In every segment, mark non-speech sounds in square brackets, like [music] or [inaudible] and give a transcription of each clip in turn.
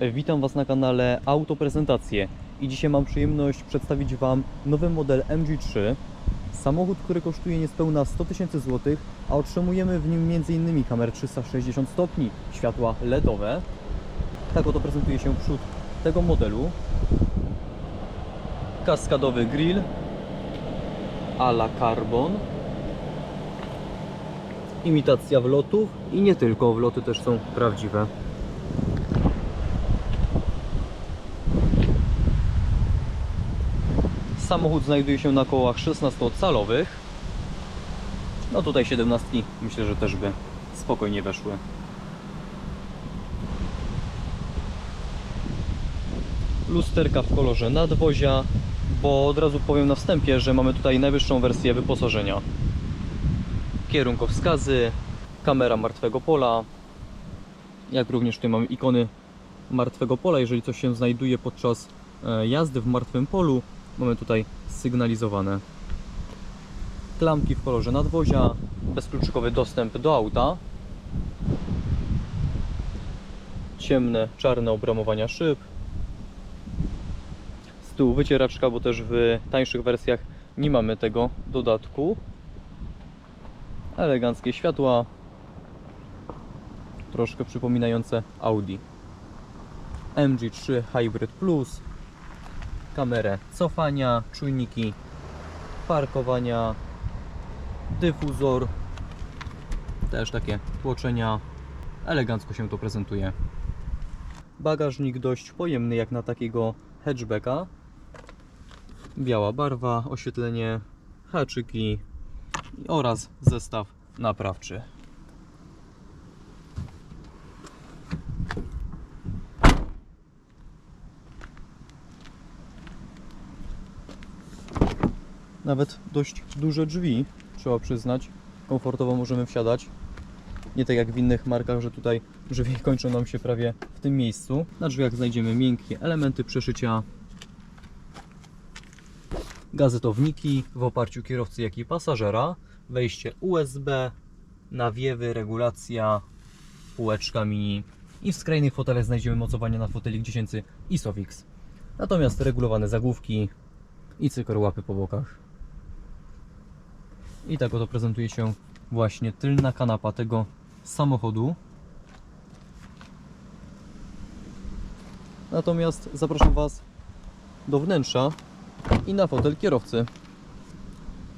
Witam Was na kanale Autoprezentacje i dzisiaj mam przyjemność przedstawić Wam nowy model MG3. Samochód, który kosztuje niespełna 100 tysięcy złotych, a otrzymujemy w nim m.in. kamerę 360 stopni, światła LEDowe. Tak oto prezentuje się przód tego modelu. Kaskadowy grill a la carbon. Imitacja wlotów i nie tylko, wloty też są prawdziwe. Samochód znajduje się na kołach 16-calowych. No tutaj 17 myślę, że też by spokojnie weszły. Lusterka w kolorze nadwozia, bo od razu powiem na wstępie, że mamy tutaj najwyższą wersję wyposażenia. Kierunkowskazy, kamera martwego pola, jak również tutaj mamy ikony martwego pola, jeżeli coś się znajduje podczas e, jazdy w martwym polu, mamy tutaj sygnalizowane. Klamki w kolorze nadwozia, bezkluczykowy dostęp do auta, ciemne, czarne obramowania szyb, z tyłu wycieraczka, bo też w tańszych wersjach nie mamy tego dodatku. Eleganckie światła, troszkę przypominające Audi. MG3 Hybrid Plus, kamerę cofania, czujniki parkowania, dyfuzor, też takie tłoczenia. Elegancko się to prezentuje. Bagażnik dość pojemny jak na takiego hatchbacka. Biała barwa, oświetlenie, haczyki oraz zestaw naprawczy. Nawet dość duże drzwi, trzeba przyznać. Komfortowo możemy wsiadać. Nie tak jak w innych markach, że tutaj drzwi [laughs] kończą nam się prawie w tym miejscu. Na drzwiach znajdziemy miękkie elementy przeszycia, gazetowniki w oparciu kierowcy, jak i pasażera, wejście USB, nawiewy, regulacja, półeczka mini i w skrajnych fotelach znajdziemy mocowanie na fotelik 10 ISOFIX. Natomiast regulowane zagłówki i cykorłapy po bokach. I tak oto prezentuje się właśnie tylna kanapa tego samochodu. Natomiast zapraszam Was do wnętrza i na fotel kierowcy.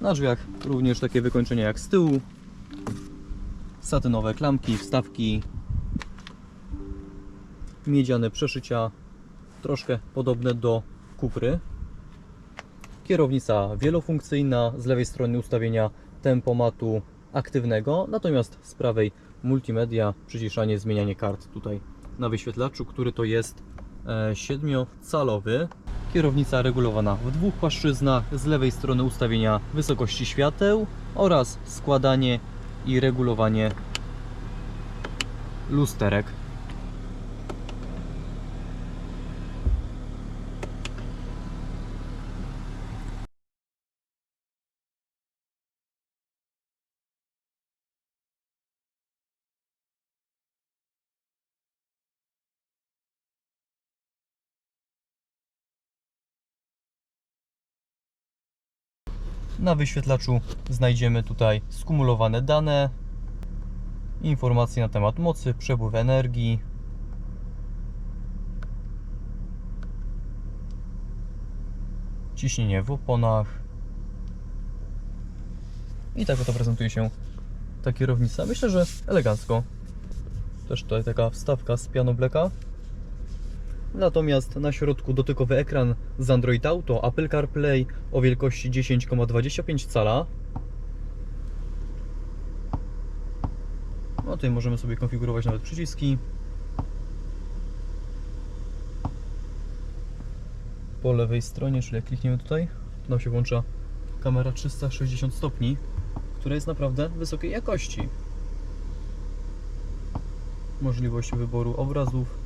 Na drzwiach również takie wykończenia jak z tyłu. Satynowe klamki, wstawki. Miedziane przeszycia, troszkę podobne do kupry. Kierownica wielofunkcyjna, z lewej strony ustawienia tempomatu aktywnego, natomiast z prawej multimedia, przyciszanie, zmienianie kart tutaj na wyświetlaczu, który to jest 7-calowy. Kierownica regulowana w dwóch płaszczyznach, z lewej strony ustawienia wysokości świateł oraz składanie i regulowanie lusterek. Na wyświetlaczu znajdziemy tutaj skumulowane dane, informacje na temat mocy, przepływ energii, ciśnienie w oponach. I tak oto prezentuje się ta kierownica. Myślę, że elegancko. Też tutaj taka wstawka z piano blacka. Natomiast na środku dotykowy ekran z Android Auto, Apple CarPlay o wielkości 10,25 cala. No tutaj możemy sobie konfigurować nawet przyciski. Po lewej stronie, czyli jak klikniemy tutaj, to nam się włącza kamera 360 stopni, która jest naprawdę wysokiej jakości. Możliwość wyboru obrazów,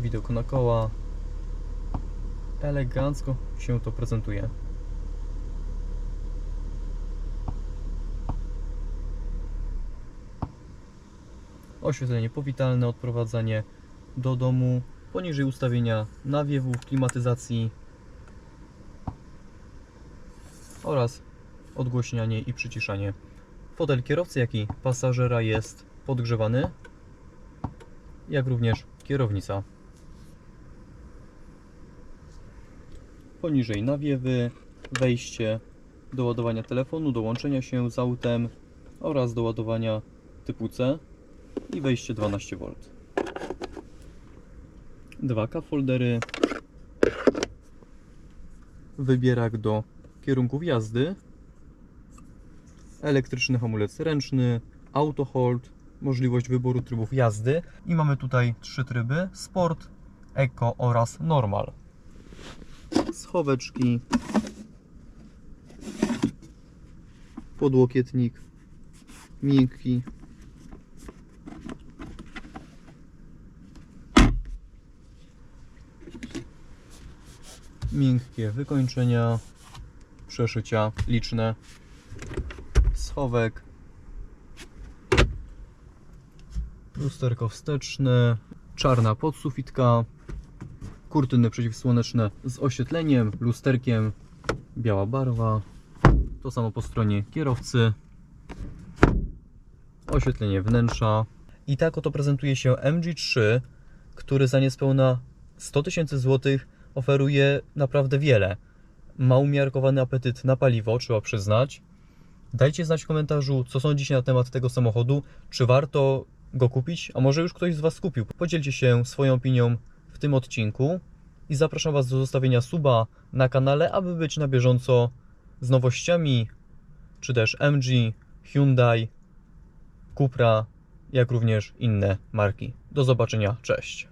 widok na koła. Elegancko się to prezentuje. Oświetlenie powitalne, odprowadzanie do domu. Poniżej ustawienia nawiewów, klimatyzacji oraz odgłośnianie i przyciszanie. Fotel kierowcy, jak i pasażera jest podgrzewany, jak również kierownica. Poniżej nawiewy, wejście do ładowania telefonu, do łączenia się z autem oraz do ładowania typu C i wejście 12V. Dwa cup foldery, wybierak do kierunków jazdy, elektryczny hamulec ręczny, auto hold, możliwość wyboru trybów jazdy i mamy tutaj trzy tryby: sport, eco oraz normal. Schoweczki, podłokietnik, miękki. Miękkie wykończenia, przeszycia liczne, schowek, lusterko wsteczne, czarna podsufitka, kurtyny przeciwsłoneczne z oświetleniem, lusterkiem, biała barwa. To samo po stronie kierowcy. Oświetlenie wnętrza. I tak oto prezentuje się MG3, który za niespełna 100 tysięcy złotych oferuje naprawdę wiele. Ma umiarkowany apetyt na paliwo, trzeba przyznać. Dajcie znać w komentarzu, co sądzicie na temat tego samochodu. Czy warto go kupić? A może już ktoś z Was kupił? Podzielcie się swoją opinią tym odcinku. I zapraszam Was do zostawienia suba na kanale, aby być na bieżąco z nowościami, czy też MG, Hyundai, Cupra, jak również inne marki. Do zobaczenia, cześć.